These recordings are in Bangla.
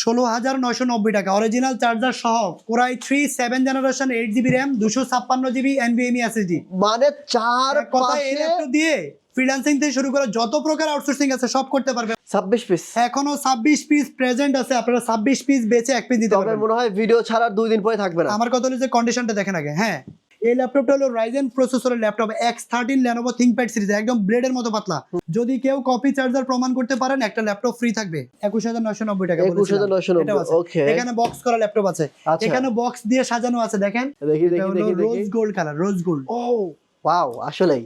ষোলো হাজার নয়শো নব্বই টাকা। অরিজিনাল চার্জার সহ Core i three seven generation eight GB RAM দুশো ছাপ্পান্ন জিবি এনভিএমই এসএসডি মানে চার কথা এই ল্যাপটপ দিয়ে ফ্রিল্যান্সিং থেকে শুরু করে যত প্রকার আউটসোর্সিং আছে সব করতে পারবে ছাব্বিশ পিস এখনও ছাব্বিশ পিস প্রেজেন্ট আছে আপনারা ছাব্বিশ পিস বেচে এক পিস দিতে পারবেন। মনে হয় ভিডিও ছাড়ার দুই দিন পরে থাকবে না। আমার কথা হলো যে কন্ডিশনটা দেখেন আগে হ্যাঁ। এই ল্যাপটপটা হলো রাইজেন প্রসেসরের laptop X thirteen Lenovo ThinkPad series একদম ব্লেডের মতো পাতলা। যদি কেউ কপি চার্জার প্রমাণ করতে পারেন একটা ল্যাপটপ ফ্রি থাকবে। একুশ হাজার নয়শো নব্বই টাকা একুশ হাজার নয়শো নব্বই আছে। এখানে বক্স করা ল্যাপটপ আছে। আচ্ছা। এখানে বক্স দিয়ে সাজানো আছে দেখেন। দেখি দেখি দেখি দেখি। Rose gold colour rose gold ও ওয়াও আসলেই।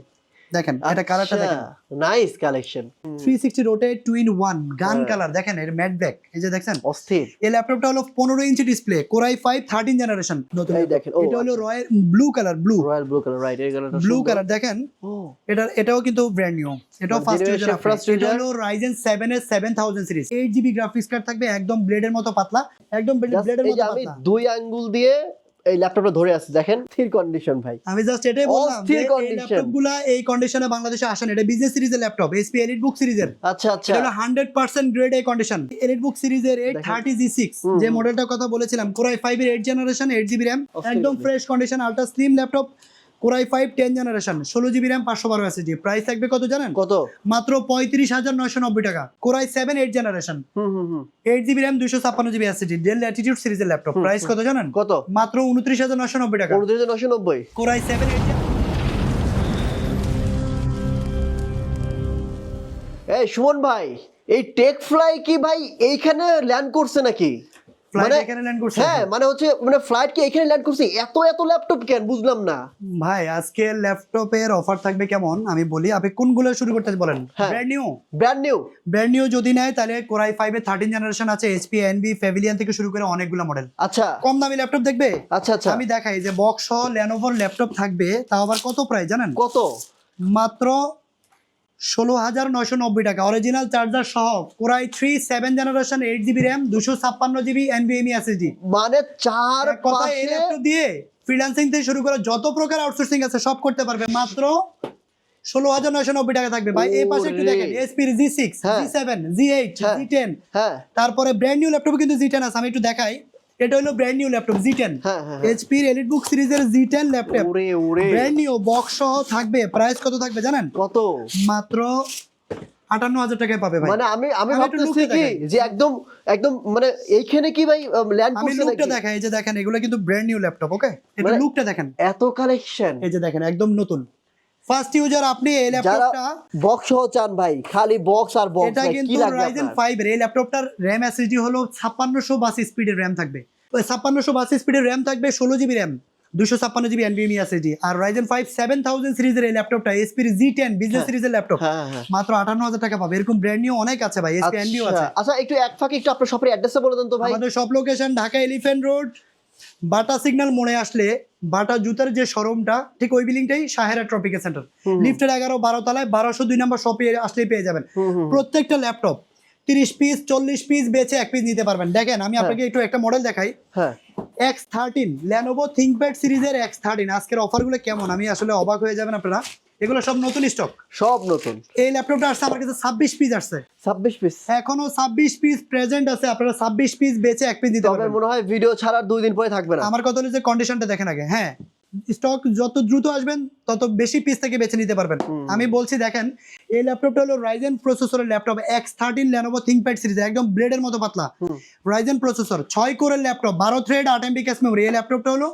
দেখেন এটা কালারটা দেখেন। Nice collection three sixty rotate two in one গান হ্যাঁ। কালার দেখেন এর ম্যাট ব্যাক এই যে অস্থির। এই ল্যাপটপটা হলো পনেরো inch display Core i five thirteen generation নতুন এই দেখেন, এটা হলো আচ্ছা। Royal blue colour blue royal blue colour right এই কালারটা ব্লু কালার দেখেন এটা এটাও কিন্তু ব্র্যান্ড নিউ এটাও ফার্স্ট ইউজার first এটা হলো রাইজেন 7 এর 7000 সিরিজ 8 জিবি গ্রাফিক্স কার্ড থাকবে একদম ব্লেডের মতো পাতলা একদম ব্লেডের মতো আমি দুই আঙ্গুল দিয়ে এই ল্যাপটপটা ধরে আছে দেখেন? স্থির কন্ডিশন ভাই। আমি জাস্ট এটাই বললাম স্থির কন্ডিশন এই condition। এই কন্ডিশনে বাংলাদেশে আসে না। এটা বিজনেস সিরিজের ল্যাপটপ এসপি এলিট বুক সিরিজের আচ্ছা আচ্ছা। এটা 100% গ্রেড এ কন্ডিশন এলিট বুক সিরিজের 830 G6 হুম, যে মডেলটার কথা বলেছিলাম কোরাই 5 এর 8 জেনারেশন 8 জিবি র‍্যাম একদম fresh condition ultra slim laptop Core i 5 10 generation 16 GB RAM 512 SSD price থাকবে কত জানেন? কত? মাত্র পঁয়ত্রিশ হাজার নয়শো নব্বই টাকা। Core i seven eight generation eight GB RAM দুশো ছাপ্পান্ন জিবি এসএসডি ডেল ল্যাটিটিউড সিরিজের ল্যাপটপ প্রাইস কত জানেন? কত? মাত্র উনত্রিশ হাজার নয়শো নব্বই টাকা। উনত্রিশ হাজার নয়শো নব্বই। কোরাই সেভেন এইট এই সুমন ভাই এই টেক ফ্লাই কি ভাই এইখানে ল্যান্ড করছে নাকি? মানে- হ্যাঁ মানে হচ্ছে মানে ফ্লাইট কি এখানে ল্যান্ড করছে? এত এত ল্যাপটপ কেন? বুঝলাম না। ভাই আজকে ল্যাপটপের অফার থাকবে কেমন? আমি বলি আপনি কোনগুলো শুরু করতে বলেন। Brand new brand new brand new যদি নেয় তাহলে কোরাই ফাইভ এর থার্টিন জেনারেশন আছে এইচপি এনবি ফেভিলিয়ান থেকে শুরু করে অনেকগুলো মডেল আচ্ছা। কম দামি ল্যাপটপ দেখবে? আচ্ছা আচ্ছা। আমি দেখাই যে বক্স সহ ল্যানোভোর ল্যাপটপ থাকবে তাও আবার কত প্রাইস জানেন? কত? মাত্র ষোলো হাজার নয়শো নব্বই টাকা। অরিজিনাল চার্জার সহ Core i three seven generation eight GB RAM দুশো ছাপ্পান্ন জিবি এনভিএমই এসএসডি মানে চার কথা এই ল্যাপটপ দিয়ে ফ্রিল্যান্সিং থেকে শুরু করে যত প্রকার আউটসোর্সিং আছে সব করতে পারবে। মাত্র ষোলো হাজার নয়শো নব্বই টাকা থাকবে। ভাই এই পাশে একটু। দেখেন এসপির G six. G seven G eight. G ten তারপরে ব্র্যান্ড নিউ ল্যাপটপ কিন্তু জি টেন আছে আমি একটু দেখাই। এটা হলো brand new laptop G ten এইচপির elite বুক সিরিজের জি টেন ল্যাপটপ ওরে ওরে। ব্র্যান্ড নিউ বক্স সহ থাকবে। প্রাইস কত থাকবে জানেন? কত? মাত্র আটান্ন হাজার টাকায় পাবে ভাই। মানে আমি আমি ভাবতেছি কি যে একদম একদম মানে এইখানে কি ভাই ল্যান্ড আমি লুকটা দেখাই এই যে দেখেন এগুলো কিন্তু ব্র্যান্ড নিউ ল্যাপটপ ওকে এটা মানে- লুকটা দেখেন। এত কালেকশন এই যে দেখেন একদম নতুন। ফার্স্ট ইউজার আপনি এই ল্যাপটপটা বক্স সহ চান ভাই খালি বক্স আর বক্স এটা কিন্তু লাগবে রাইজেন 5 এর এই ল্যাপটপটার হলো 5600 স্পিডের র্যাম থাকবে। ওই 5600 স্পিডের র্যাম থাকবে 16 GB RAM 256 GB NVMe SSD আর রাইজেন 5 7000 সিরিজের এই ল্যাপটপটা এসপি জি10 বিজনেস সিরিজের ল্যাপটপ মাত্র 58000 টাকা পাবে। এরকম ব্র্যান্ড নিউ অনেক আছে ভাই এসপি এনভিও আছে আচ্ছা আচ্ছা একটু এক ফাঁকে একটু আপনার শপের অ্যাড্রেসটা বলে দেন তো ভাই। আমাদের সব location Dhaka elephant road Bata signal মোড়ে আসলে বাটা জুতার যে শোরুমটা ঠিক ওই বিল্ডিংটাই সাহেরা ট্রপিক্যাল সেন্টার। লিফটের এগারো বারো তলায় বারোশো দুই নম্বর শপে আসলেই পেয়ে যাবেন। প্রত্যেকটা ল্যাপটপ তিরিশ পিস চল্লিশ পিস বেচে এক পিস নিতে পারবেন। দেখেন আমি আপনাকে একটু একটা মডেল দেখাই। হ্যাঁ। এক্স থার্টিন ল্যানোভো থিঙ্কপ্যাড সিরিজের এক্স থার্টিন আজকের অফারগুলো কেমন? আমি আসলে অবাক হয়ে যাবেন আপনারা। এগুলো সব নতুন স্টক সব নতুন। এই ল্যাপটপটা আসছে আমার কাছে ছাব্বিশ পিস আসছে। ছাব্বিশ পিস এখনও ছাব্বিশ পিস প্রেজেন্ট আছে আপনারা ছাব্বিশ পিস বেচে এক পিস দিতে পারবেন। মনে হয় ভিডিও ছাড়ার দুই দিন পরে থাকবে না। আমার কথা হলো যে কন্ডিশনটা দেখেন আগে। হ্যাঁ স্টক যত দ্রুত আসবেন তত বেশি পিস থেকে বেছে নিতে পারবেন। আমি বলছি দেখেন এই ল্যাপটপটা হলো রাইজেন প্রসেসরের laptop X thirteen Lenovo ThinkPad series একদম ব্লেডের মতো পাতলা। রাইজেন প্রসেসর ছয় কোরের ল্যাপটপ বারো থ্রেড আট এমবি ক্যাশ মেমোরি এই ল্যাপটপটা হলো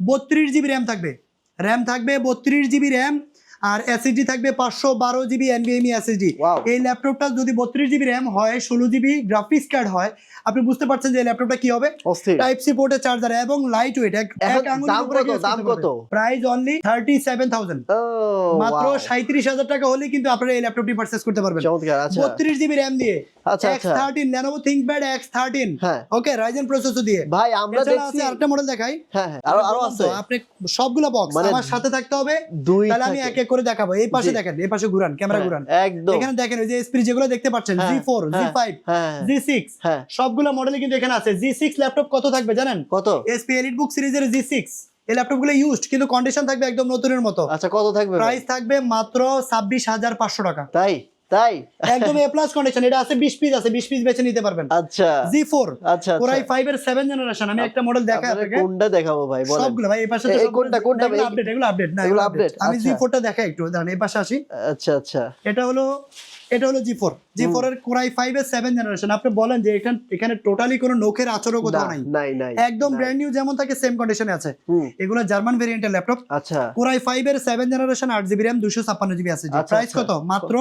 বত্রিশ জিবি র্যাম থাকবে। র্যাম থাকবে বত্রিশ জিবি র্যাম আর এসএসডি থাকবে পাঁচশো বারো জিবি এনভিএমই এসএসডি. এই ল্যাপটপটা যদি বত্রিশ জিবি র্যাম হয় ষোলো জিবি গ্রাফিক্স কার্ড হয় আপনি বুঝতে পারছেন যে ল্যাপটপটা কি হবে? টাইপ সি পোর্টের চার্জার এবং লাইট ওয়েট এক আঙ্গুলের দাম কত? Price only thirty seven thousand ও মাত্র wow. সাঁত্রিশ হাজার টাকা হলে কিন্তু আপনারা এই ল্যাপটপটি পারচেস করতে পারবেন। চমৎকার আচ্ছা। বত্রিশ জিবি র্যাম দিয়ে। আচ্ছা, এক্স আচ্ছা। Thirteen Lenovo ThinkPad X thirteen হ্যাঁ। ওকে রাইজেন প্রসেসর দিয়ে। ভাই আমরা দেখছি আরেকটা মডেল দেখাই। হ্যাঁ হ্যাঁ আরও আরও আছে। আপনি সবগুলো বক্স মানে আমার সাথে থাকতে হবে। দুই তাহলে আমি এক এক করে দেখাবো। এই পাশে দেখেন এই পাশে ঘুরান ক্যামেরা হ্যাঁ, ঘুরান। একদম। এখানে দেখেন ওই যে এসপি যেগুলো দেখতে পাচ্ছেন হ্যাঁ, জি ফোর জি সবগুলো মডেলই কিন্তু এখানে আছে। জি সিক্স ল্যাপটপ কত থাকবে জানেন? কত? এসপি এলিট বুক সিরিজের জি সিক্স এই ল্যাপটপগুলো ইউজড কিন্তু কন্ডিশন থাকবে একদম নতুনের মতো। আচ্ছা কত থাকবে প্রাইস থাকবে মাত্র ছাব্বিশ হাজার পাঁচশো টাকা। তাই? তাই? একদম এ প্লাস কন্ডিশন এটা আছে বিশ পিস আছে বিশ পিস বেছে নিতে পারবেন। আচ্ছা। আচ্ছা আচ্ছা। এর সেভেন জেনারেশন আমি একটা মডেল দেখা আপনারা আপনাকে। কোনটা দেখাবো ভাই বলেন। সবগুলো ভাই এই পাশে এই কোনটা, কোনটা ভাই? আপডেট এগুলো আপডেট না এগুলো আপডেট আমি আচ্ছা। দেখাই একটু দাঁড়ান এই পাশে আসি। আচ্ছা আচ্ছা। এটা হলো এটা হলো জি ফোর জি ফোর এর কোরাই ফাইভ এর সেভেন জেনারেশন আপনি বলেন যে এখানে এখানে টোটালি কোনো নখের আচরও কোথাও নাই। একদম ব্র্যান্ড নিউ যেমন থাকে সেম কন্ডিশনে আছে। এগুলো জার্মান ভেরিয়েন্টের ল্যাপটপ আচ্ছা। কোরাই ফাইভ এর সেভেন জেনারেশন আট জিবি র্যাম দুশো ছাপ্পান্ন জিবি আছে। প্রাইস আচ্ছা। কত? মাত্র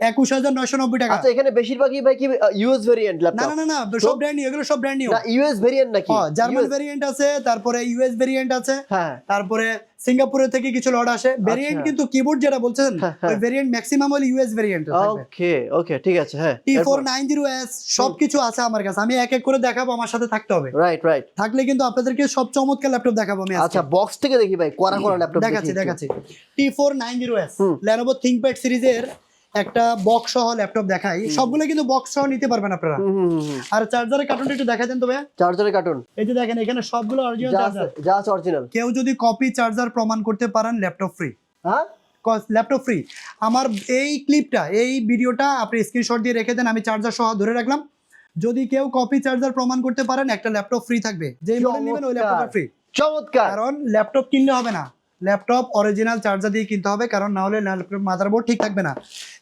একুশ হাজার নয়শো নব্বই টাকা। আচ্ছা এখানে বেশিরভাগই ভাই কি ইউএস ভেরিয়েন্ট না ল্যাপটপ না না না সব ব্র্যান্ড নিউ এগুলো সব ব্র্যান্ড নিউ না ইউএস ভেরিয়েন্ট নাকি? জার্মান ভেরিয়েন্ট আছে তারপরে ইউএস ভেরিয়েন্ট আছে হ্যাঁ। তারপরে সিঙ্গাপুরের থেকে কিছু লট আসে। ভেরিয়েন্ট আচ্ছা। কিন্তু কিবোর্ড যেটা বলছেন হ্যাঁ, ওই হ্যাঁ। ভেরিয়েন্ট ম্যাক্সিমাম হল ইউএস ভেরিয়েন্ট ওকে ওকে ঠিক আছে হ্যাঁ। T four nine zero S সবকিছু আছে আমার কাছে। আমি এক এক করে দেখাবো আমার সাথে থাকতে হবে। রাইট রাইট থাকলে কিন্তু আপনাদেরকে সব চমৎকার ল্যাপটপ দেখাবো আমি আচ্ছা বক্স থেকে দেখি ভাই করা করা ল্যাপটপ দেখাচ্ছি দেখাচ্ছি। T four nine zero S হুম। ল্যানোভো থিঙ্কপ্যাড সিরিজের একটা বক্স সহ ল্যাপটপ দেখাই। সবগুলো কিন্তু বক্স সহ নিতে পারবেন আপনারা। আর চার্জারের কার্টুনটা একটু দেখা দেন তো ভাইয়া। চার্জারের কার্টুন এই যে দেখেন এখানে সবগুলো অরিজিনাল চার্জার আছে যা আছে অরিজিনাল কেউ যদি কপি চার্জার প্রমাণ করতে পারেন ল্যাপটপ ফ্রি হ্যাঁ? ল্যাপটপ ফ্রি আমার এই ক্লিপটা এই ভিডিওটা আপনি স্ক্রিনশট দিয়ে রেখে দেন আমি চার্জার সহ ধরে রাখলাম। যদি কেউ কপি চার্জার প্রমাণ করতে পারেন একটা ল্যাপটপ ফ্রি থাকবে। যেই মডেল নেবেন ওই ল্যাপটপ ফ্রি চমৎকার। কারণ ল্যাপটপ কিনলে হবে না। ল্যাপটপ অরিজিনাল চার্জার দিয়ে কিনতে হবে কারণ না হলে ল্যাপটপ মাদারবোর্ড ঠিক থাকবে না।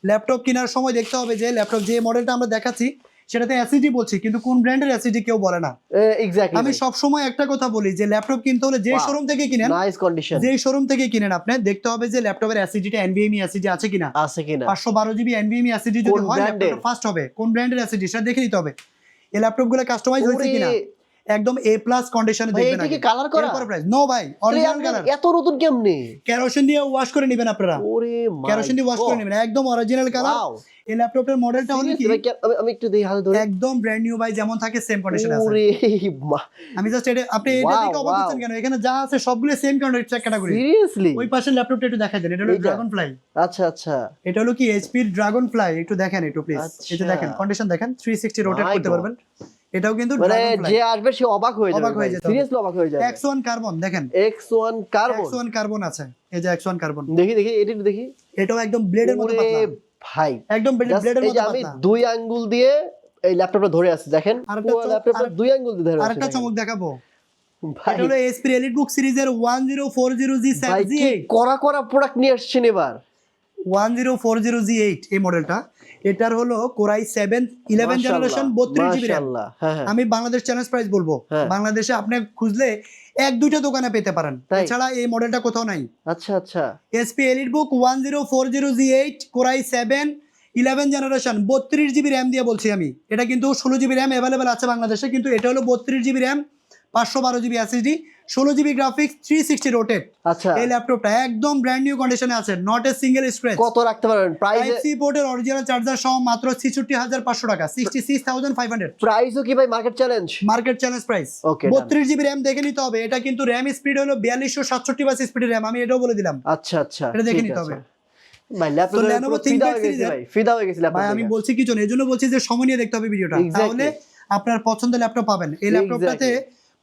ল্যাপটপ কেনার সময় দেখতে হবে যে ল্যাপটপ যে মডেলটা আমরা দেখাচ্ছি সেটাতে অ্যাসিডি বলছি কিন্তু কোন ব্র্যান্ডের অ্যাসিডি কেউ বলে না। এক্স্যাক্টলি আমি সব সময় একটা কথা বলি যে ল্যাপটপ কিনতে হলে যে শোরুম থেকে কিনেন নাইস কন্ডিশন যে শোরুম থেকে কিনেন আপনি দেখতে হবে যে ল্যাপটপের অ্যাসিডিটা এনভিএমই অ্যাসিডি আছে কিনা। আছে কিনা। পাঁচশো বারো জিবি এনভিএমই অ্যাসিডি যদি হয়? ফার্স্ট হবে কোন ব্র্যান্ডের অ্যাসিডি সেটা দেখে নিতে হবে। এই ল্যাপটপগুলো কাস্টমাইজ হয়েছে কিনা? একদম এ প্লাস কন্ডিশনে দেখবেন এটা কি colour করা? এরপর প্রাইস নো ভাই অরিজিনাল কালার এত নতুন কেমনে? কেরোসিন দিয়ে ওয়াশ করে নেবেন আপনারা। ওরে কেরোসিন দিয়ে ওয়াশ করে নেবেন। একদম অরিজিনাল কালার এই ল্যাপটপের মডেলটা হলো কি? আমি একটু দেখি হাতে ধরে। একদম ব্র্যান্ড নিউ ভাই যেমন থাকে সেম কন্ডিশনে আছে। ওরে মা। আমি জাস্ট এটা আপনি এটা দেখে অবাক হচ্ছেন কেন? এখানে যা আছে সবগুলো সেম ক্যাটাগরি সিরিয়াসলি ওই পাশের ল্যাপটপটা একটু দেখা দেন। এটা হলো ড্রাগন ফ্লাই আচ্ছা আচ্ছা। এটা হলো কি এইচপির ড্রাগন ফ্লাই একটু দেখেন একটু প্লিজ আচ্ছা। এটা দেখেন কন্ডিশন দেখেন। 360 রোটেট করতে পারবেন। এটাও কিন্তু মানে যে আসবে সে অবাক হয়ে যাবে অবাক হয়ে যেতে হবে। সিরিয়াসলি অবাক হয়ে যাবে। X1 কার্বন দেখেন। X1 কার্বন X1 কার্বন আছে। এই যে X1 কার্বন দেখি দেখি এটা দেখি। এটাও একদম ব্লেডের মতো পাতলা। ভাই একদম ব্লেডের মতো যে আমি দুই আঙ্গুল দিয়ে এই ল্যাপটপটা ধরে আছি দেখেন। আরেকটা পুরো ল্যাপটপটা দুই আঙ্গুল দিয়ে ধরে আছি। আরেকটা চমক দেখাবো। ভাই। এটা হলো এসপি এলিট বুক সিরিজের 1040G7 ভাই কি করা করা প্রোডাক্ট নিয়ে আসছেন এবার? 1040G8 এই মডেলটা এটার হলো কোরাই 7 11 জেনারেশন 32 জিবি র‍্যাম মাশাআল্লাহ হ্যাঁ হ্যাঁ। আমি বাংলাদেশ চ্যালেঞ্জ প্রাইস বলব। হ্যাঁ। বাংলাদেশে আপনি খুঁজলে এক দুইটা দোকানে পেতে পারেন? এছাড়া এই মডেলটা কোথাও নাই। আচ্ছা আচ্ছা। HP EliteBook one zero four zero G eight core i seven eleven generation বত্রিশ জিবি র্যাম দিয়ে বলছি আমি। এটা কিন্তু ষোলো জিবি র্যাম অ্যাভেলেবেল আছে বাংলাদেশে কিন্তু এটা হলো বত্রিশ জিবি র্যাম পাঁচশো বারো জিবি এসএসডি ষোলো GB graphics three sixty rotate আচ্ছা। এই ল্যাপটপটা একদম ব্র্যান্ড নিউ কন্ডিশনে আছে নট এ সিঙ্গেল স্ক্র্যাচ কত রাখতে পারবেন? প্রাইস সি পোর্টের অরিজিনাল চার্জার সহ মাত্র ছেষট্টি হাজার পাঁচশো টাকা sixty six thousand five hundred প্রাইসও কি ভাই? Market challenge market challenge price done. বত্রিশ জিবি র্যাম দেখে নিতে হবে এটা কিন্তু র্যাম স্পিড হলো বিয়াল্লিশশো সাতষট্টি বাস স্পিডের র্যাম আমি এটাও বলে দিলাম। আচ্ছা আচ্ছা এটা দেখে নিতে হবে। ভাই ফিদা হয়ে গেছি ভাই আমি বলছি কি জন্য? এই জন্য বলছি যে সময় নিয়ে দেখতে হবে ভিডিওটা। তাহলে আপনার পছন্দের ল্যাপটপ পাবেন। এই ল্যাপটপটাতে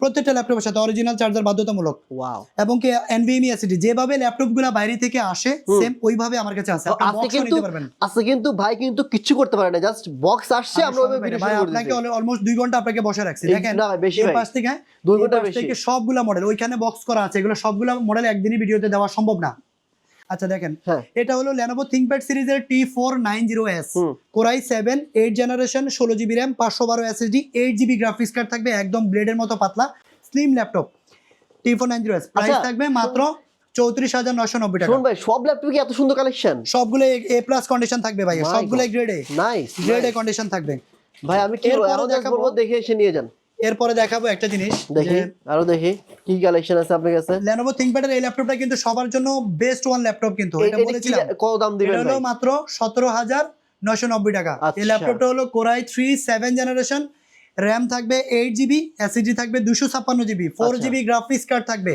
প্রত্যেকটা ল্যাপটপের সাথে অরিজিনাল চার্জার বাধ্যতামূলক। ওয়াও এবং কি এনভিএমই অ্যাসিডি যেভাবে ল্যাপটপগুলা বাইরে থেকে আসে সেম ওইভাবে আমার কাছে আছে। আপনি কিন্তু নিতে আজকে কিন্তু ভাই কিন্তু কিচ্ছু করতে পারে না জাস্ট বক্স আসছে আমরা ওইভাবে ভিডিও ভাই শুরু করে আপনাকে অলমোস্ট দুই ঘণ্টা আপনাকে বসে রাখছি। দেখেন না বেশি এই ভাই। পাশ থেকে 2 ঘণ্টা বেশি। থেকে সবগুলা মডেল ওইখানে বক্স করা আছে। এগুলো সবগুলা মডেল একদিনই ভিডিওতে দেওয়া সম্ভব না। আচ্ছা দেখেন। হ্যাঁ। এটা হলো লেনোভো থিঙ্কপ্যাড সিরিজের T four nine zero S hmm. Core i seven eight generation ষোলো জিবি র্যাম পাঁচশো বারো SSD eight GB graphics card থাকবে একদম ব্লেডের মতো পাতলা slim laptop T four nine zero S price থাকবে মাত্র চৌত্রিশ হাজার নশো নব্বই টাকা। শুনুন ভাই সব ল্যাপটপ কি এত সুন্দর কালেকশন সবগুলো এ প্লাস কন্ডিশন থাকবে ভাই সবগুলো grade A nice grade A condition থাকবে। ভাই আমি কি আরও দেখাবো। দেখে এসে নিয়ে যান। এরপরে দেখাবো একটা জিনিস দেখি আরও দেখি কি কালেকশন আছে আপনার কাছে? লেনোভো থিঙ্কপ্যাডের এই ল্যাপটপটা কিন্তু সবার জন্য বেস্ট ওয়ান ল্যাপটপ কিন্তু এটা বলেছিলাম। কত দাম দিবেন এটা হলো মাত্র সতেরো হাজার নশো নব্বই টাকা। আচ্ছা। এই ল্যাপটপটা হলো core i three seven generation RAM থাকবে এইট জিবি এসিডি থাকবে দুশো ছাপ্পান্ন জিবি ফোর আচ্ছা। জিবি গ্রাফিক্স কার্ড থাকবে।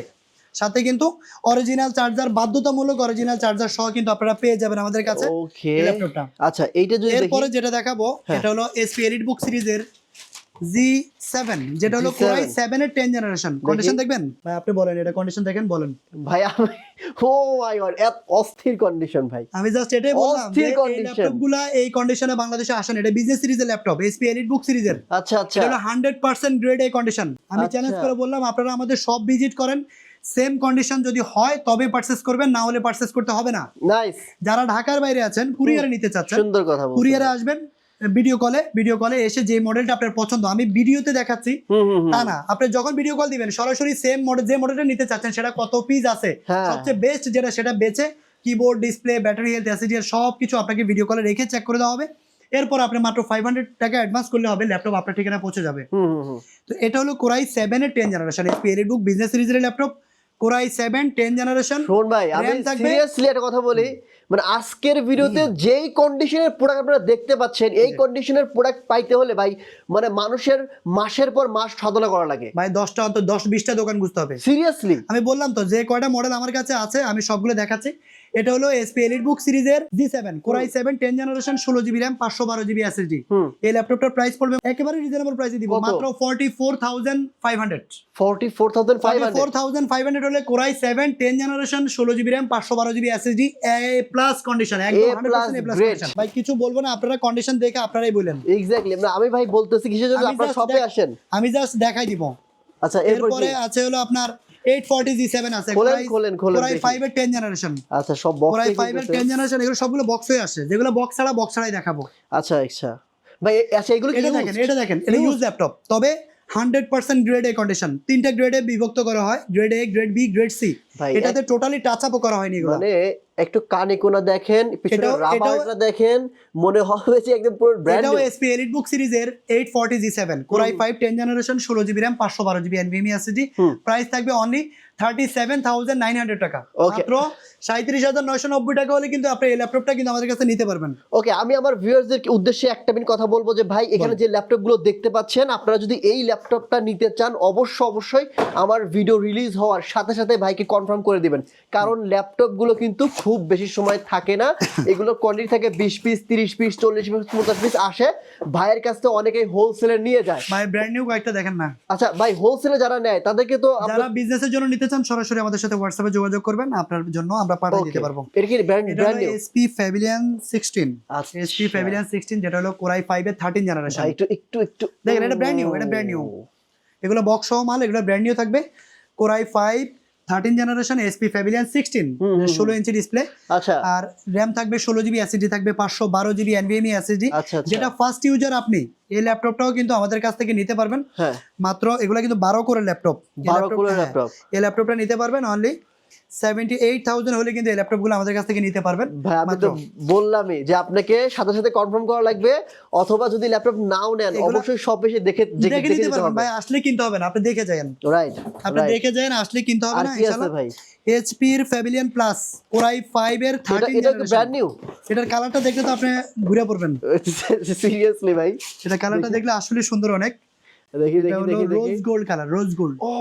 সাথে কিন্তু অরিজিনাল চার্জার বাধ্যতামূলক অরিজিনাল চার্জার সহ কিন্তু আপনারা পেয়ে যাবেন আমাদের কাছে ওকে ল্যাপটপটা আচ্ছা এইটা যদি দেখি। এরপরে যেটা দেখাবো হ্যাঁ। এটা হলো এসপি এলিট বুক সিরিজের জি সেভেন যেটা হলো G7 কোরাই সেভেন এর টেন জেনারেশন কন্ডিশন দেখবেন? ভাই আপনি বলেন এটা কন্ডিশন দেখেন বলেন। ভাই আমি ও মাই গড এত অস্থির কন্ডিশন ভাই। আমি জাস্ট এটাই বললাম অস্থির যে এই condition। ল্যাপটপ এই কন্ডিশনে বাংলাদেশে আসেন। এটা বিজনেস সিরিজের ল্যাপটপ এসপি এলিট বুক সিরিজের আচ্ছা আচ্ছা। এটা হলো হান্ড্রেড পার্সেন্ট গ্রেড এই কন্ডিশন আমি। চ্যালেঞ্জ করে বললাম আপনারা আমাদের সব ভিজিট করেন। সেম কন্ডিশন যদি হয় তবে পারচেস করবেন না হলে পারচেস করতে হবে না। নাইস যারা ঢাকার বাইরে আছেন কুরিয়ারে নিতে চাচ্ছেন সুন্দর কথা কুরিয়ারে আসবেন। ভিডিও কলে ভিডিও কলে এসে যে মডেলটা আপনার পছন্দ আমি ভিডিওতে দেখাচ্ছি। তা না আপনি যখন ভিডিও কল দিবেন সরাসরি সেম মডেল যে মডেলটা নিতে চাচ্ছেন সেটা কত পিস আছে হ্যাঁ। সবচেয়ে বেস্ট যেটা সেটা বেচে কিবোর্ড ডিসপ্লে ব্যাটারি হেলথ অ্যাসিডিয়ার সব কিছু আপনাকে ভিডিও কলে রেখে চেক করে দেওয়া হবে এরপর আপনি মাত্র ফাইভ হান্ড্রেড টাকা অ্যাডভান্স করলে হবে ল্যাপটপ আপনার ঠিকানা পৌঁছে যাবে তো এটা হলো কোরাই সেভেনের ten generation HP EliteBook business সিরিজের laptop core i seven ten generation শোন ভাই আমি। সিরিয়াসলি একটা কথা বলি মানে আজকের ভিডিওতে যেই কন্ডিশনের প্রোডাক্ট আপনারা দেখতে পাচ্ছেন এই কন্ডিশনের প্রোডাক্ট পাইতে হলে ভাই মানে মানুষের মাসের পর মাস সাধনা করা লাগে। ভাই দশটা অন্তত দশ বিশটা দোকান খুঁজতে হবে। সিরিয়াসলি আমি বললাম তো যে কয়টা মডেল আমার কাছে আছে আমি সবগুলো দেখাচ্ছি। এটা হলো এসপি এলিট বুক সিরিজের G seven core i seven ten generation ষোলো জিবি র্যাম পাঁচশো বারো জিবি এসএসডি এই ল্যাপটপটার প্রাইস পড়বে একেবারে রিজনেবল প্রাইসে দিব মাত্র forty four thousand five hundred forty four thousand five four thousand five hundred হলে core i seven ten generation ষোলো জিবি র্যাম পাঁচশো বারো GB SSD A plus condition একদম ভাই কিছু বলব না আপনারা কন্ডিশন দেখে আপনারাই বলেন। এক্স্যাক্টলি আমি ভাই বলতেছি কিসের জন্য আপনারা শপে আসেন। আমি জাস্ট দেখাই দিব। আচ্ছা এরপরে আছে হলো আপনার এইট ফর্টি জি সেভেন আছে খোলেন, খোলেন, খোলেন কোরাই এর টেন জেনারেশন আচ্ছা সব বক্স কোরাই এর টেন জেনারেশন এগুলো সবগুলো বক্স আসে। যেগুলো বক্স ছাড়া বক্স ছাড়াই দেখাবো। আচ্ছা আচ্ছা। ভাই আচ্ছা এগুলো কি দেখেন এটা দেখেন এটা ইউজ ল্যাপটপ তবে hundred percent grade A condition তিনটা গ্রেডে বিভক্ত করা হয় grade A grade B grade C এটাতে টোটালি টাচ আপও করা হয়নি মানে একটু কানে কোনা দেখেন পিছনে রাবারটা দেখেন মনে হবে যে একদম পুরো ব্র্যান্ড এসপি এলিট বুক সিরিজের eight forty G seven core i five ten generation ষোলো জিবি র্যাম পাঁচশো বারো জিবি এনভিএমি এসএসডি হুম। প্রাইস থাকবে only thirty seven thousand nine hundred টাকা মাত্র সাঁত্রিশ হাজার নয়শো নব্বই টাকা হলে কিন্তু আপনি এই ল্যাপটপটা কিন্তু আমাদের কাছে নিতে পারবেন। ওকে আমি আমার ভিউয়ারদের উদ্দেশ্যে একটা মিনিট কথা বলব যে ভাই এখানে যে ল্যাপটপগুলো দেখতে পাচ্ছেন আপনারা যদি এই ল্যাপটপটা নিতে চান অবশ্য অবশ্যই আমার ভিডিও রিলিজ হওয়ার সাথে সাথে ভাইকে কনফার্ম করে দিবেন। কারণ ল্যাপটপগুলো কিন্তু খুব বেশি সময় থাকে না। এগুলোর কোয়ান্টিটি থাকে বিশ পিস তিরিশ পিস চল্লিশ পিস পঞ্চাশ পিস আসে। ভাইয়ের কাছ থেকে অনেকেই হোলসেলে নিয়ে যায়। ভাই ব্র্যান্ড নিউ কয়েকটা দেখেন না। আচ্ছা ভাই হোলসেলে যারা নেয় তাদেরকে তো যারা বিজনেসের জন্য নিতে চান সরাসরি আমাদের সাথে হোয়াটসঅ্যাপে যোগাযোগ করবেন। আপনার জন্য আমরা পাঠিয়ে দিতে পারব। এটা কি brand brand new HP Pavilion sixteen আচ্ছা এসপি ফ্যাভিলিয়ান সিক্সটিন যেটা হলো কোরাই ফাইভ এর থার্টিন জেনারেশন একটু একটু একটু। দেখেন, এটা brand new, এটা brand new। এগুলো বক্স সহ মাল এগুলো ব্র্যান্ড নিউ থাকবে। Core i five thirteen generation HP sixteen ষোলো ইঞ্চি ডিসপ্লে আচ্ছা। আর র্যাম থাকবে ষোলো জিবি এসএসডি থাকবে পাঁচশো বারো জিবি এনভিএমই এসএসডি আচ্ছা আচ্ছা। যেটা ফার্স্ট ইউজার আপনি এই ল্যাপটপটাও কিন্তু আমাদের কাছ থেকে নিতে পারবেন। হ্যাঁ। মাত্র এগুলো কিন্তু বারো করে ল্যাপটপ বারো করে ল্যাপটপ এই ল্যাপটপটা নিতে পারবেন অনলি সেভেন্টি এইট থাউজেন্ড হলে কিন্তু এই ল্যাপটপগুলো আমাদের কাছ থেকে নিতে পারবেন। ভাই আমি তো বললামই যে আপনাকে সাথে সাথে কনফার্ম করা লাগবে অথবা যদি ল্যাপটপ নাও নেন অবশ্যই সব এসে দেখে দেখে নিতে পারবেন। ভাই আসলে কিনতে হবে না আপনি দেখে যান রাইট আপনি দেখে যান আসলে কিনতে হবে না ইনশাআল্লাহ। ভাই? এইচপি এর ফ্যাভিলিয়ান প্লাস কোরাই 5 এর এটা 13 এটা কি ব্র্যান্ড নিউ এটার কালারটা দেখলে তো আপনি ঘুরে পড়বেন। সিরিয়াসলি ভাই। এটা কালারটা দেখলে আসলে সুন্দর অনেক। দেখি দেখি দেখি rose gold colour rose gold ও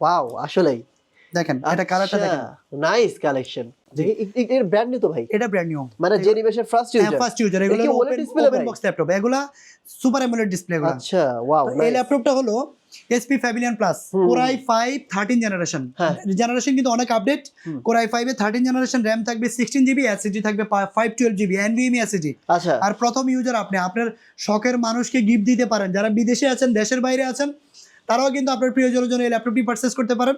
ওয়াও আসলেই। দেখেন এটা কালারটা দেখেন। নাইস কালেকশন এর ব্র্যান্ড নিউ তো ভাই? এটা ব্র্যান্ড নিউ মানে generation first user first user এগুলো open display open box laptop এগুলা সুপার অ্যামোলেড ডিসপ্লে এগুলো। আচ্ছা ওয়াও এই ল্যাপটপটা হলো HP plus five thirteen generation. Generation কিন্তু অনেক আপডেট। কোরাই ফাইভ এর থার্টিন জেনারেশন র্যাম থাকবে সিক্সটিন জিবি এসএসডি থাকবে five twelve GB NVMe SSD আচ্ছা। আর প্রথম ইউজার আপনি। আপনার শখের মানুষকে গিফট দিতে পারেন। যারা বিদেশে আছেন দেশের বাইরে আছেন তারাও কিন্তু আপনার প্রিয়জনের জন্য এই ল্যাপটপটি পারচেস করতে পারেন।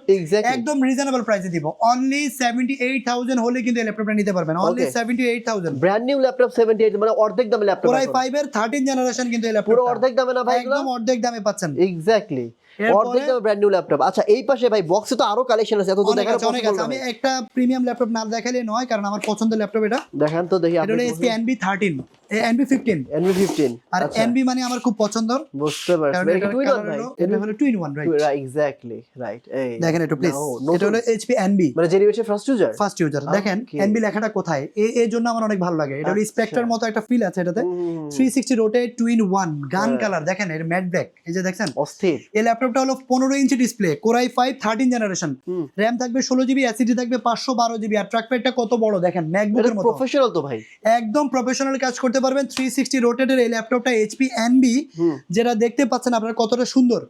একদম রিজনেবল প্রাইসে দিব। অনলি সেভেন্টি এইট থাউজেন্ড হলে কিন্তু এই ল্যাপটপটা নিতে পারবেন। Only Okay. Seventy eight thousand brand new laptop 78 মানে অর্ধেক দামে ল্যাপটপ পুরো ফাইভ এর থার্টিন জেনারেশন কিন্তু এই পুরো ল্যাপটপ অর্ধেক দামে না ভাই একদম অর্ধেক দামে পাচ্ছেন। এক্স্যাক্টলি অর্ধেক দামে ব্র্যান্ড নিউ ল্যাপটপ আচ্ছা এই পাশে ভাই বক্সে তো আরও কালেকশন আছে এত তো দেখার অনেক আছে। আমি একটা প্রিমিয়াম ল্যাপটপ না দেখালে নয় কারণ আমার পছন্দের ল্যাপটপ এটা। দেখান তো দেখি এটা HP NB thirteen NB fifteen NV 15 আর আচ্ছা। এনবি মানে আমার খুব পছন্দ বুঝতে পারছি। এটা টুইন colour ভাই। এটা হলো two in one right exactly right এই। দেখেন একটু প্লিজ এটা হলো এইচপি এনবি মানে generation first user first user দেখেন এনবি লেখাটা কোথায়? এ- এর জন্য আমার অনেক ভালো লাগে। এটা হলো আচ্ছা। স্পেক্টার মতো একটা ফিল আছে এটাতে। Three sixty rotate two in one গান হ্যাঁ। কালার দেখেন এর ম্যাট ব্ল্যাক এই যে দেখছেন? অস্থির। এই ল্যাপটপটা হলো পনেরো inch display core i five thirteen generation RAM থাকবে ষোলো জিবি অ্যাসিডি থাকবে পাঁচশো বারো জিবি আর ট্র্যাকপ্যাডটা কত বড় দেখেন ম্যাকবুকের মতো। প্রফেশনাল তো ভাই। একদম প্রফেশনাল কাজ করতে পারবেন থ্রি সিক্সটি রোটেটের এই ল্যাপটপটা এইচপি এনবি বি যেটা দেখতে পাচ্ছেন আপনার কতটা সুন্দর।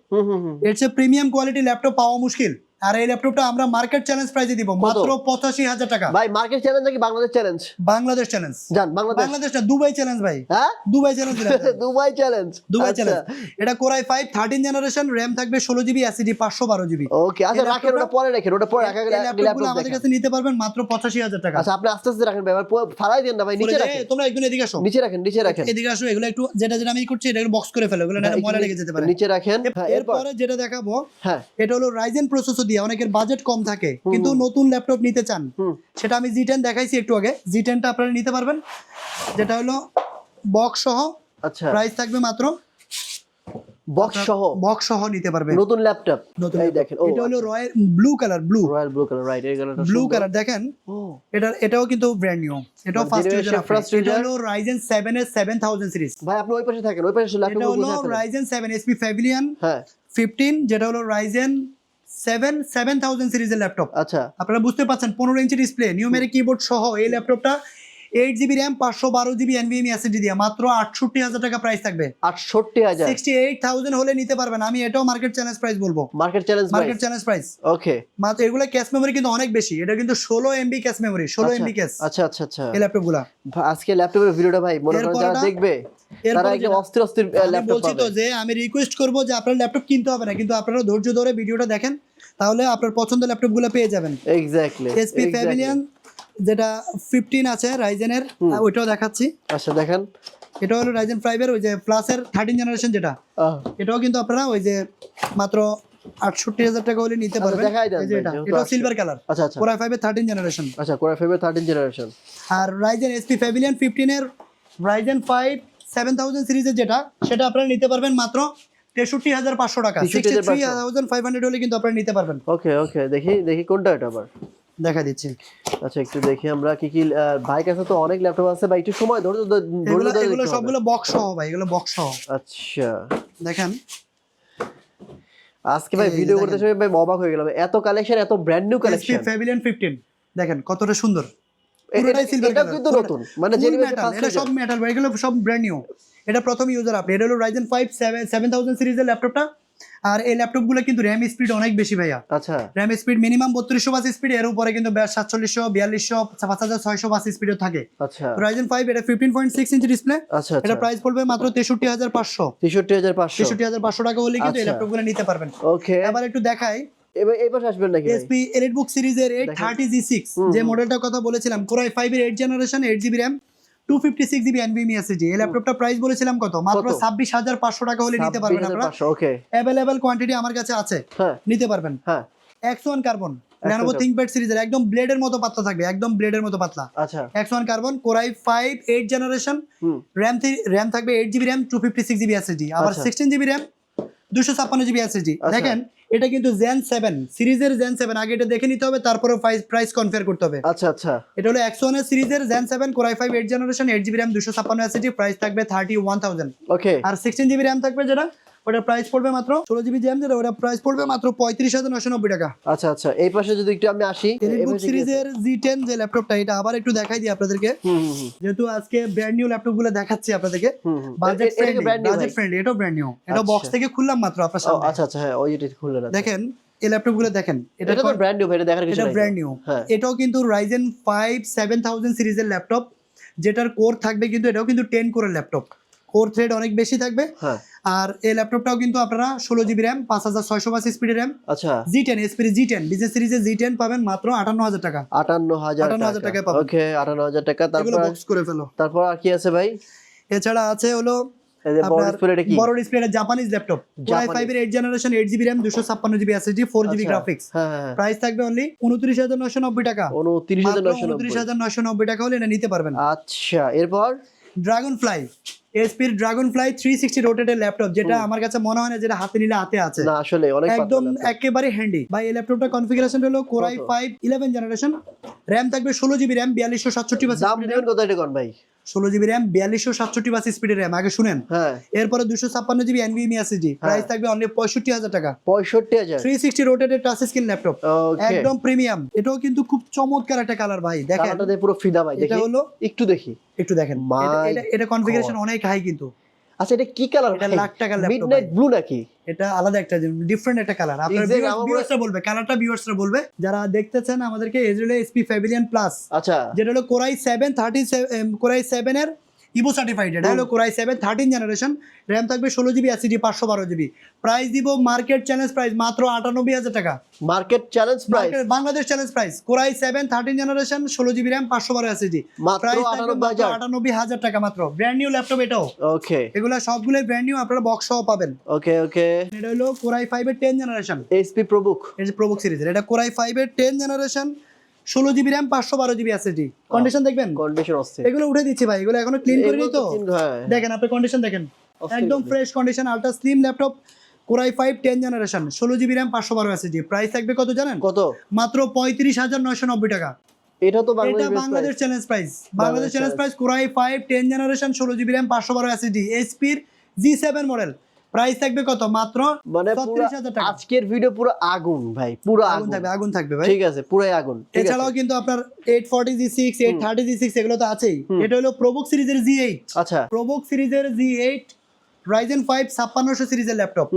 এর চেয়ে প্রিমিয়াম কোয়ালিটি ল্যাপটপ পাওয়া মুশকিল। আর এই ল্যাপটপটা আমরা মার্কেট চ্যালেঞ্জ প্রাইসে দিব মাত্র পঁচাশি হাজার টাকা। ভাই মার্কেট চ্যালেঞ্জ নাকি বাংলাদেশ চ্যালেঞ্জ বাংলাদেশ চ্যালেঞ্জ জান বাংলাদেশ। বাংলাদেশ না দুবাই চ্যালেঞ্জ ভাই। হ্যাঁ? Dubai challenge Dubai challenge Dubai challenge এটা core i five thirteen generation RAM থাকবে ষোলো জিবি অ্যাসিডি পাঁচশো বারো জিবি ওকে আচ্ছা রাখেন ওটা পরে রাখেন ওটা পরে রাখা ল্যাপটপগুলো আমাদের কাছে নিতে পারবেন মাত্র পঁচাশি হাজার টাকা। আচ্ছা আপনি আস্তে আস্তে রাখেন ভাই ফালাই দেন না ভাই নিচে রাখেন। তোমরা একদিন এদিকে আসো। নিচে রাখেন নিচে রাখেন। এদিকে আসো এগুলো একটু যেটা যেটা আমি করছি এটা বক্স করে ফেলো এগুলো না হ্যাঁ, ময়লা লেগে যেতে পারে। নিচে রাখেন। হ্যাঁ, এরপরে যেটা দেখাবো হ্যাঁ। এটা হলো রাইজেন প্রসেসর দিয়ে অনেকের বাজেট কম থাকে কিন্তু নতুন ল্যাপটপ নিতে চান সেটা আমি জি টেন দেখাইছি একটু আগে জি টেনটা আপনারা নিতে পারবেন যেটা হলো বক্স সহ আচ্ছা। প্রাইস থাকবে মাত্র বক্স সহ? বক্স সহ নিতে পারবেন। নতুন ল্যাপটপ নতুন এই দেখেন এটা হলো royal blue colour blue royal blue colour right এই কালারটা ব্লু কালার দেখেন এটা এটাও কিন্তু ব্র্যান্ড নিউ এটাও ফার্স্ট generation ইউজার first এটা হলো রাইজেন 7 এর 7000 সিরিজ ভাই আপনি ওই পাশে থাকেন ওই পাশে এটা ল্যাপটপ হলো গুলো রাইজেন 7 এসপি প্যাভিলিয়ন হ্যাঁ। 15 যেটা হলো রাইজেন 7 7000 সিরিজের ল্যাপটপ আচ্ছা। আপনারা বুঝতে পারছেন পনেরো ইঞ্চি ডিসপ্লে নিউমেরিক কিবোর্ড সহ এই ল্যাপটপটা এইট জিবি র্যাম পাঁচশো বারো জিবি এসএসডি দিয়ে মাত্র আটষট্টি হাজার টাকা প্রাইস থাকবে। আটষট্টি হাজার। সিক্সটি এইট থাউজেন্ড হলে নিতে পারবেন আমি এটাও মার্কেট চ্যালেঞ্জ প্রাইস বলব। Market challenge market challenge price okay মাত্র এগুলো ক্যাশ মেমোরি কিন্তু অনেক বেশি এটা কিন্তু ষোলো এমবি ক্যাশ মেমোরি ষোলো এমবি ক্যাশ আচ্ছা আচ্ছা আচ্ছা। এই ল্যাপটপগুলা আজকে ল্যাপটপের ভিডিওটা ভাই মনে করেন যারা দেখবে তারা একদম অস্থির অস্থির ল্যাপটপ বলছি তো যে আমি রিকোয়েস্ট করব যে আপনার ল্যাপটপ কিনতে হবে না কিন্তু আপনারা ধৈর্য ধরে ভিডিওটা দেখেন। তাহলে আপনার পছন্দের ল্যাপটপগুলো পেয়ে যাবেন। এক্স্যাক্টলি এসপি প্যাভিলিয়ন যেটা ফিফটিন আছে রাইজেনের ওইটাও দেখাচ্ছি। আচ্ছা দেখেন। এটা হলো রাইজেন ফাইভের ওই যে প্লাসের থার্টিন জেনারেশন যেটা। এটাও কিন্তু আপনারা ওই যে মাত্র আটষট্টি হাজার টাকা হলে নিতে আচ্ছা, পারবেন। এটা। সিলভার কালার আচ্ছা আচ্ছা। কোরাই ফাইভের থার্টিন জেনারেশন আচ্ছা থার্টিন জেনারেশন আর রাইজেন এসপি প্যাভিলিয়ন ফিফটিনের রাইজেন ফাইভ সেভেন থাউজেন্ড সিরিজের যেটা সেটা আপনারা নিতে পারবেন মাত্র তেষট্টি হাজার পাঁচশো টাকা। 63,500 sixty three thousand five hundred হলে কিন্তু আপনারা নিতে পারবেন। ওকে ওকে দেখি দেখি কোনটা এটা আবার। দেখা দিচ্ছি। আচ্ছা একটু দেখি আমরা কি কি ভাই কাছে তো অনেক ল্যাপটপ আছে। ভাই একটু সময় ধরে এগুলো এগুলো সবগুলো বক্স সহ ভাই এগুলো বক্স সহ। আচ্ছা। দেখেন। আজকে ভাই ভিডিও করতে সময় ভাই অবাক হয়ে গেলাম। এত কালেকশন এত brand new collection Pavilion fifteen দেখেন কতটা সুন্দর। এটা কিন্তু নতুন। মানে মেটাল এটা সব মেটাল এগুলো সব ব্র্যান্ড নিউ এটা প্রথম ইউজার আপনি এটা হলো Ryzen five seven seven thousand সিরিজের ল্যাপটপটা আর এই ল্যাপটপগুলো কিন্তু র্যাম স্পিড অনেক বেশি ভাইয়া। আচ্ছা। র্যাম স্পিড মিনিমাম বত্রিশশো বাস স্পিড এর উপরে কিন্তু সাতচল্লিশশো বিয়াল্লিশশো পাঁচ হাজার ছয়শো বাস স্পিডও থাকে। আচ্ছা। রাইজেন ফাইভ এটা fifteen point six inch display আচ্ছা এটা আচ্ছা প্রাইস পড়বে মাত্র তেষট্টি হাজার পাঁচশো। তেষট্টি হাজার পাঁচশো। তেষট্টি হাজার পাঁচশো টাকা হলে কিন্তু এই আচ্ছা। ল্যাপটপগুলো নিতে পারবেন। ওকে এবার একটু দেখাই। এবার এই পাশে আসবেন নাকি এসপি এলিট বুক সিরিজের এইট থার্টি জি সিক্স যে মডেলটার কথা বলেছিলাম কোরাই ফাইভ এর eight generation eight GB RAM two fifty six GB NVMe SSD এই ল্যাপটপটা প্রাইস বলেছিলাম কত? মাত্র কত? ছাব্বিশ হাজার পাঁচশো টাকা হলে নিতে পারবেন আপনারা। ওকে অ্যাভেলেবেল কোয়ান্টিটি আমার কাছে আছে। হ্যাঁ। নিতে পারবেন। হ্যাঁ। X one carbon Lenovo ThinkPad সিরিজের একদম ব্লেডের মতো পাতলা থাকবে একদম ব্লেডের মতো পাতলা। আচ্ছা। X one carbon core i five eight generation hmm. RAM RAM থাকবে eight GB RAM two fifty six GB SSD আবার আচ্ছা। সিক্সটিন জিবি র্যাম দুশো ছাপ্পান্ন জিবি এসএসডি আচ্ছা। দেখেন এটা কিন্তু জেন সেভেন সিরিজের জেন সেভেন আগে এটা দেখে নিতে হবে তারপরে প্রাইস কনফেয়ার করতে হবে। আচ্ছা আচ্ছা। এটা হলো এক্স ওয়ানের সিরিজের gen seven core i five eight generation eight GB RAM দুশো ছাপ্পান্ন এসএসডি প্রাইস থাকবে থার্টি ওয়ান থাউজেন্ড ওকে আর সিক্সটিন জিবি র্যাম থাকবে যেটা? ওটা প্রাইস পড়বে মাত্র ষোলো জিবি র্যাম যেটা ওটা প্রাইস পড়বে মাত্র পঁয়ত্রিশ হাজার নশো নব্বই টাকা। আচ্ছা আচ্ছা এই পাশে যদি একটু আমি আসি এলিটবুক? সিরিজের জি টেন যে ল্যাপটপটা এটা আবার একটু দেখাই দিই আপনাদেরকে। যেহেতু আজকে ব্র্যান্ড নিউ ল্যাপটপগুলো দেখাচ্ছি আপনাদেরকে বাজেট ফ্রেন্ডলি বাজেট? ফ্রেন্ডলি এটাও ব্র্যান্ড নিউ এটা বক্স আচ্ছা। থেকে খুললাম মাত্র আপনার সামনে। আচ্ছা আচ্ছা হ্যাঁ ওই এটা খুললেন। দেখেন এই ল্যাপটপগুলো দেখেন এটা তো ব্র্যান্ড নিউ এটা দেখার কিছু এটা ব্র্যান্ড নিউ এটাও কিন্তু রাইজেন ফাইভ সেভেন থাউজেন্ড সিরিজের ল্যাপটপ যেটার কোর থাকবে কিন্তু এটাও কিন্তু টেন কোরের ল্যাপটপ কোর থ্রেড অনেক বেশি থাকবে। হ্যাঁ। আর এই ল্যাপটপটাও কিন্তু আপনারা ষোলো জিবি র্যাম পাঁচ হাজার ছয়শো বাসি স্পিডের র্যাম আচ্ছা। G ten HP G ten business সিরিজের জি টেন পাবেন মাত্র আটান্ন হাজার টাকা। আটান্ন হাজার 58,000 টাকায় পাবেন। ওকে আটান্ন হাজার টাকা। তারপর বক্স করে ফেলো। তারপর আর কি আছে ভাই? এছাড়া আছে হলো বড় Japanese laptop core i eight generation eight GB RAM দুশো ছাপ্পান্ন GB SSD four GB. Graphics price থাকবে অনলি উনত্রিশ হাজার নশো নব্বই টাকা। উনত্রিশ হাজার নশো উনত্রিশ হাজার নশো নব্বই টাকা হলে এটা নিতে পারবেন। আচ্ছা এরপর? ড্রাগন ফ্লাই এসপির ড্রাগন ফ্লাই থ্রি সিক্সটি রোটেটের ল্যাপটপ যেটা আমার কাছে মনে হয় না যেটা হাতে নিলে হাতে আছে। না আসলে অনেক একদম একেবারে হ্যান্ডি ভাই এই ল্যাপটপটা কনফিগারেশন হলো core i five eleven generation RAM থাকবে ষোলো জিবি র্যাম বিয়াল্লিশশো সাতষট্টি দাম কত এটা ভাই? ষোলো জিবি র্যাম বিয়াল্লিশশো সাতষট্টি বাস স্পিডের র্যাম আগে শুনেন? হ্যাঁ। এরপরে দুশো ছাপ্পান্ন জিবি এনভিএমি জি প্রাইস থাকবে অনলি পঁয়ষট্টি হাজার টাকা। পঁয়ষট্টি হাজার। Three sixty rotate touch screen laptop একদম প্রিমিয়াম এটাও কিন্তু খুব চমৎকার একটা কালার ভাই। দেখেন। পুরো ফিদা ভাই। এটা হলো একটু দেখি। একটু দেখেন। এটা কনফিগারেশন অনেক হাই কিন্তু। আচ্ছা এটা কি কালার এটা লাখ laptop মিডনাইট ব্লু নাকি? এটা আলাদা একটা ডিফারেন্ট একটা কালার আপনাদের ভিউয়ার্সরা বলবে কালারটা ভিউয়ার্সরা বলবে। যারা দেখতেছেন আমাদেরকে এজরেল এসপি প্যাভিলিয়ন প্লাস আচ্ছা। যেটা হলো core i seven thirty core i seven এর ইভো সার্টিফাইড এটা হলো core i seven thirteen generation RAM থাকবে ষোলো জিবি এসিডি পাঁচশো বারো জিবি প্রাইস দিব মার্কেট চ্যালেঞ্জ প্রাইস মাত্র আটানব্বই হাজার টাকা। Market challenge price Bangladesh challenge price core i seven thirteen generation ষোলো জিবি র্যাম পাঁচশো বারো এসিডি মাত্র প্রাইস আটানব্বই হাজার। টাকা মাত্র। ব্র্যান্ড নিউ ল্যাপটপ এটাও। ওকে এগুলো সবগুলো ব্র্যান্ড নিউ আপনারা বক্স সহ পাবেন। ওকে ওকে এটা হলো কোরাই ফাইভের টেন জেনারেশন এইচপি প্রবুক এই যে প্রবুক সিরিজের এটা কোরাই ফাইভের টেন জেনারেশন ষোলো জিবি র্যাম পাঁচশো বারো জিবি এসএসডি কন্ডিশন দেখবেন? কন্ডিশন অস্থির। এগুলো উঠে দিচ্ছি ভাই এগুলো এখনও ক্লিন করিনি তো? হ্যাঁ। দেখেন আপনি কন্ডিশন দেখেন। একদম fresh condition ultra slim laptop core i five ten generation ষোলো জিবি র্যাম পাঁচশো বারো এসএসডি প্রাইস থাকবে কত জানেন? কত? মাত্র পঁয়ত্রিশ হাজার নয়শো নব্বই টাকা। এটা তো এটা Bangladesh Bangladesh challenge price Bangladesh challenge price core i five ten generation ষোলো জিবি র্যাম পাঁচশো বারো এসএসডি এসপির জি সেভেন মডেল প্রাইস থাকবে কত? মাত্র মানে টাকা। আজকের ভিডিও পুরো আগুন ভাই পুরো আগুন থাকবে আগুন থাকবে ভাই। ঠিক আছে পুরো আগুন। এছাড়াও কিন্তু আপনার eight forty G six eight thirty G six এগুলো তো আছেই। এটা হলো প্রবুক সিরিজের জি এইট আচ্ছা। প্রবুক সিরিজের জি এইট রাইজেন ফাইভ ছাপ্পান্নশো সিরিজের ল্যাপটপ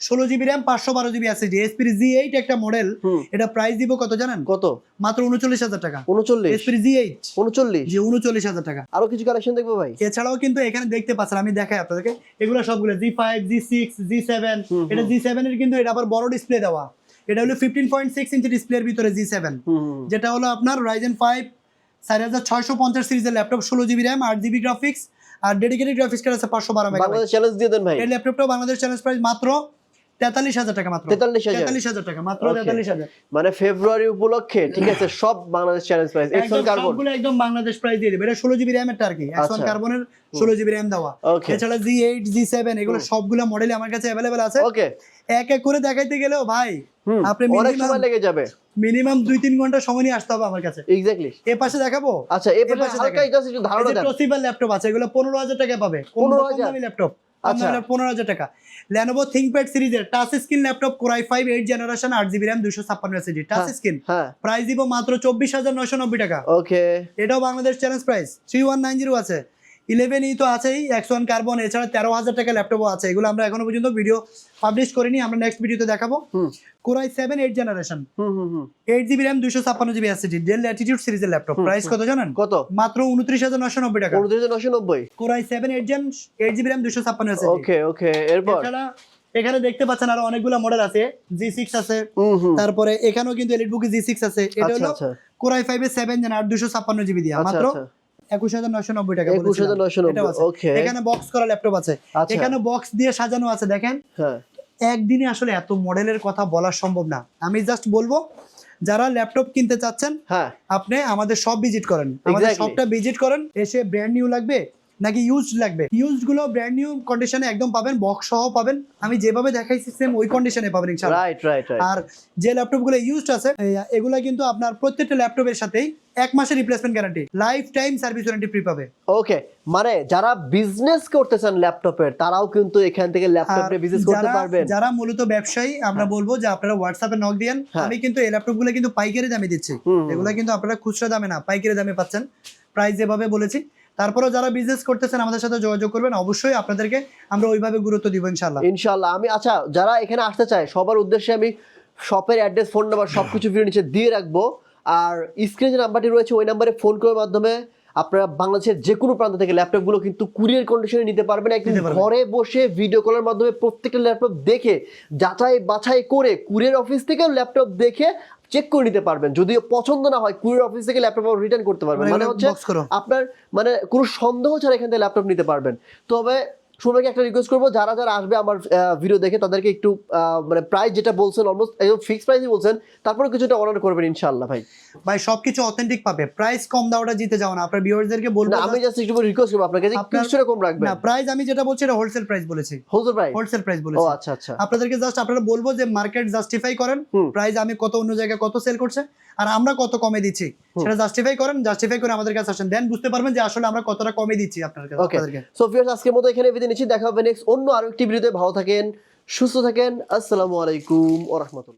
ষোলো জিবি র্যাম পাঁচশো বারো জিবি এসএসডি এসপির জি এইট একটা মডেল এটা প্রাইস দিব কত জানেন? কত? মাত্র উনচল্লিশ হাজার টাকা। উনচল্লিশ? এসপির জি এইট উনচল্লিশ? জি উনচল্লিশ হাজার টাকা। আরও কিছু কালেকশন দেখব ভাই? এছাড়াও কিন্তু এখানে দেখতে পাচ্ছেন আমি দেখাই আপনাদেরকে। এগুলো সবগুলো G five G six G seven এটা জি সেভেনের কিন্তু এটা আবার বড় ডিসপ্লে দেওয়া। এটা হলো ফিফটিন পয়েন্ট সিক্স ইঞ্চি ডিসপ্লের ভিতরে জি সেভেন যেটা হলো আপনার রাইজেন ফাইভ চার হাজার ছয়শো পঞ্চাশ সিরিজের ল্যাপটপ ষোলো জিবি র্যাম আট জিবি গ্রাফিক্স আর ডেডিকেটেড গ্রাফিক্স কার্ড আছে পাঁচশো বারো বাংলাদেশ চ্যালেঞ্জ দিয়ে দেন ভাই। এই ল্যাপটপটাও বাংলাদেশ চ্যালেঞ্জ প্রাইস মাত্র তেতাল্লিশ হাজার টাকা মাত্র। 43,000 তেতাল্লিশ হাজার টাকা মাত্র তেতাল্লিশ হাজার। মানে ফেব্রুয়ারি উপলক্ষে ঠিক আছে সব বাংলাদেশ চ্যালেঞ্জ প্রাইস একদম কার্বন সবগুলো একদম বাংলাদেশ প্রাইস দিয়ে দেবে। এটা ষোলো জিবি র্যামের আর কি এক্স আচ্ছা। কার্বনের ষোলো জিবি র্যাম দেওয়া। এছাড়া জি এইট জি সেভেন এগুলো সবগুলো মডেল আমার কাছে অ্যাভেলেবেল আছে। ওকে এক এক করে দেখাইতে গেলেও ভাই আপনি অনেক মিনিমাম সময় লেগে যাবে। মিনিমাম দুই তিন ঘণ্টা সময় নিয়ে আসতে হবে আমার কাছে। এক্স্যাক্টলি এ পাশে দেখাবো? আচ্ছা এ পাশে হালকা জাস্ট একটু ধারণা দেন। ল্যাপটপ আছে এগুলো পনেরো হাজার টাকা পাবে। 15,000 ল্যাপটপ আচ্ছা। পনেরো হাজার টাকা। ল্যানোভো থিংকপ্যাড সিরিজের touch screen laptop core i five eight generation আট জিবি র্যাম দুশো ছাপ্পান্ন এসএসডি টাচ। স্ক্রিন প্রাইস দিব মাত্র চব্বিশ হাজার নয়শো নব্বই টাকা। ওকে এটাও Bangladesh challenge price three one nine zero আছে। ইলেভেন ই তো আছেই এক্স ওয়ান কার্বন এছাড়া তেরো হাজার টাকা ল্যাপটপও আছে। এগুলো আমরা এখনও পর্যন্ত ভিডিও পাবলিশ করিনি আমরা নেক্সট ভিডিওতে দেখাবো। Core i seven eight generation eight GB RAM দুশো ছাপ্পান্ন জিবি এসএসডি ডেল অ্যাটিটিউড সিরিজের ল্যাপটপ প্রাইস কত জানেন? কত? মাত্র উনত্রিশ হাজার নশো নব্বই টাকা। উনত্রিশ হাজার নশো নব্বই। Core i seven eight gen eight GB RAM দুশো ছাপ্পান্ন এসএসডি ওকে ওকে এরপর? এখানে দেখতে পাচ্ছেন আরও অনেকগুলো মডেল আছে। জি সিক্স আছে। তারপরে এখানেও কিন্তু এলিট বুকে জি সিক্স আছে। এটা আচ্ছা হলো কোরাই ফাইভ এর সেভেন জেন আট দুশো ছাপ্পান্ন জিবি দিয়া আচ্ছা মাত্র আচ্ছা। একুশ হাজার নশো নব্বই টাকা একুশ হাজার বলেছিলাম। নব্বই এখানে বক্স করা ল্যাপটপ আছে। আচ্ছা। এখানে বক্স দিয়ে সাজানো আছে দেখেন। হ্যাঁ। একদিনে আসলে এত মডেলের কথা বলা সম্ভব না। আমি জাস্ট বলব যারা ল্যাপটপ কিনতে চাচ্ছেন হ্যাঁ। আপনি আমাদের সব ভিজিট করেন। আমাদের সবটা ভিজিট করেন এসে ব্র্যান্ড নিউ লাগবে। নাকি ইউজড লাগবে? ইউজডগুলো ব্র্যান্ড নিউ কন্ডিশনে একদম পাবেন বক্স সহ পাবেন। আমি যেভাবে দেখাইছি সেম ওই কন্ডিশনে পাবেন ইনশাআল্লাহ। রাইট রাইট আর যে ল্যাপটপগুলো ইউজড আছে এগুলা কিন্তু আপনার প্রত্যেকটা ল্যাপটপের সাথেই এক মাসের replacement guarantee life time service warranty free পাবে। ওকে মানে যারা বিজনেস করতেছেন ল্যাপটপের তারাও কিন্তু এখান থেকে ল্যাপটপ বিজনেস করতে পারবেন। যারা মূলত ব্যবসায়ী আমরা বলব যে আপনারা হোয়াটসঅ্যাপে নক দিয়েন। হ্যাঁ। আমি কিন্তু এই ল্যাপটপগুলো কিন্তু পাইকারি দামে দিচ্ছি। এগুলো কিন্তু আপনারা খুচরা দামে না পাইকারি দামে পাচ্ছেন। প্রাইস যেভাবে বলেছি তারপরেও যারা বিজনেস করতেছেন আমাদের সাথে যোগাযোগ করবেন অবশ্যই আপনাদেরকে আমরা ওইভাবে গুরুত্ব দিব ইনশাল্লাহ ইনশাল্লাহ আমি আচ্ছা যারা এখানে আসতে চায় সবার উদ্দেশ্যে আমি শপের অ্যাড্রেস ফোন নাম্বার সবকিছু ভিডিও নিচে দিয়ে রাখব। আর স্ক্রিনে যে নাম্বারটি রয়েছে ওই নাম্বারে ফোন করার মাধ্যমে আপনারা বাংলাদেশের যে কোনো প্রান্ত থেকে ল্যাপটপগুলো কিন্তু কুরিয়ার কন্ডিশনে নিতে পারবেন। একদিন ঘরে বসে ভিডিও কলের মাধ্যমে প্রত্যেকটা ল্যাপটপ দেখে যাচাই বাছাই করে কুরিয়ার অফিস থেকে ল্যাপটপ দেখে চেক করে নিতে পারবেন। যদিও পছন্দ না হয় কুরিয়ার অফিস থেকে ল্যাপটপ রিটার্ন করতে পারবেন। মানে মানে হচ্ছে আপনার মানে কোনো সন্দেহ ছাড়া এখান থেকে ল্যাপটপ নিতে পারবেন। তবে সুমাকে একটা রিকোয়েস্ট করব যারা যারা আসবে আমার ভিডিও দেখে তাদেরকে একটু মানে প্রাইস যেটা বলছেন অলমোস্ট একদম ফিক্স প্রাইসই বলছেন তারপরে কিছুটা অর্ডার করবেন ইনশাআল্লাহ ভাই। ভাই সবকিছু অথেন্টিক পাবে। প্রাইস কম দেওয়াটা জিতে যাও না। আপনার ভিউয়ারদেরকে বলব আমি জাস্ট একটু রিকোয়েস্ট করব আপনাকে যে কিছুটা কম রাখবেন। না প্রাইস আমি যেটা বলছি এটা হোলসেল প্রাইস বলেছি। হোলসেল প্রাইস হোলসেল প্রাইস বলেছি। ও আচ্ছা আচ্ছা। আপনাদেরকে জাস্ট আপনারা বলব যে মার্কেট জাস্টিফাই করেন। প্রাইস আমি কত অন্য জায়গায় কত সেল করছে আর আমরা কত কমে দিচ্ছি সেটা জাস্টিফাই করেন জাস্টিফাই করে আমাদের কাছে আসেন। দেন বুঝতে পারবেন যে আসলে আমরা কতটা কমে দিচ্ছি আপনার কাছে সো ভিউয়ার্স আজকের মতো এখানে নিচ্ছি দেখা হবে নেক্সট অন্য আরও একটি ভিডিওতে ভালো থাকেন, সুস্থ থাকেন, আসসালামু আলাইকুম ও